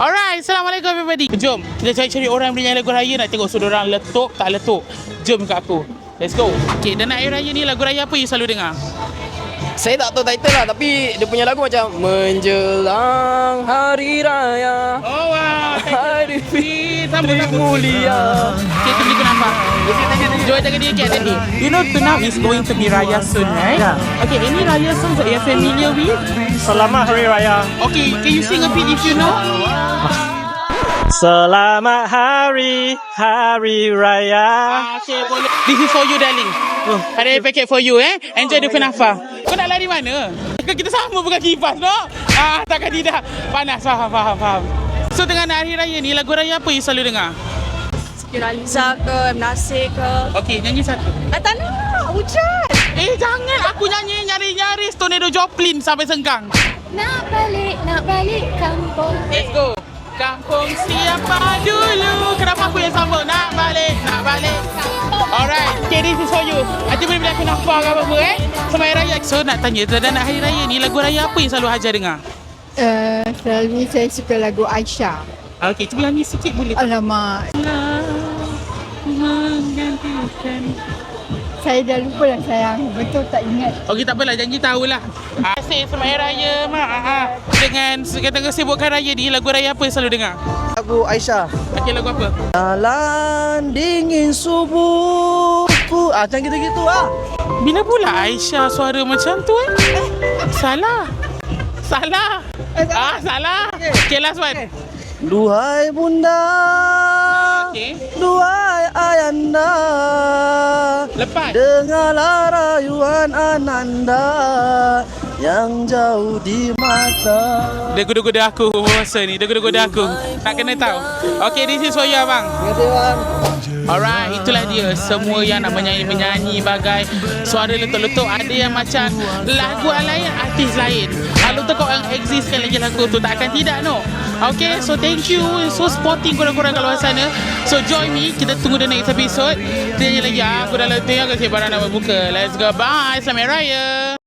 Alright, Assalamualaikum everybody. Jom, kita cari-cari orang yang lagu raya nak tengok sudah orang letup tak letup. Jom kat aku. Let's go. Okay, dan nak air raya ni lagu raya apa you selalu dengar? Saya tak tahu title lah tapi dia punya lagu macam Menjelang Hari Raya Oh, wow. Hari Sambut Fitri Mulia Okay, tu beli kenapa? Joy tengah dia kat tadi. You know tonight is going to be raya soon, right? Yeah. Okay, any raya songs that you're familiar with? Selamat Hari Raya. Okay, can you sing a bit if you know? Selamat Hari Hari Raya. Okay, boleh. This is for you, darling. Oh. Ada paket for you, eh. Enjoy the kunafa. Kau nak lari mana? Kan kita sama bukan kipas, no? Ah, takkan tidak. Panas, faham, faham, faham. So, dengan hari raya ni, lagu raya apa you selalu dengar? Kiraliza ke, M. Nasir ke. Okay, nyanyi satu. Ah, tak nak, hujan. Eh, jangan. Aku nyanyi nyari-nyari Tornado Joplin sampai sengkang. Nak balik, nak balik kampung. Let's go. Kampung siapa dulu? Kenapa aku yang sama? Nak balik, nak balik. Alright, okay, this is for you. Nanti boleh beli aku nafkah ke apa-apa eh? Sama hari raya. So nak tanya, dan nak hari raya ni lagu raya apa yang selalu Hajar dengar? Uh, selalunya saya suka lagu Aisyah. Okay, cuba nyanyi sikit boleh tak? Alamak, Allah menggantikan saya dah lupa dah sayang. Betul tak ingat. Okey tak apalah janji tahulah. Ah, Asyik semayan raya mak. Ah, ah. Dengan sekata kesibukan raya ni lagu raya apa yang selalu dengar? Lagu Aisyah Okey lagu apa? Jalan dingin subuhku Ah macam gitu-gitu ah Bila pula Aisyah suara macam tu eh? Salah. Salah. Ah salah. Okay last one. Duhai bunda Okey. Duhai ayanda Lepas. Dengarlah rayuan ananda Yang jauh di mata Degu-degu aku puasa ni. Degu-degu aku. Tak kena tahu. Okay this is for you abang. Terima kasih bang Alright, itulah dia semua yang nak menyanyi-menyanyi bagai suara letup-letup ada yang macam lagu lain, artis lain. Existkan lagi lagu tu takkan tidak no. Okay, so thank you. So sporting korang-korang kat luar sana. So join me, kita tunggu the next episode. Kita nyanyi lagi, aku dah letih, aku siap barang nak berbuka. Let's go, bye. Selamat Raya.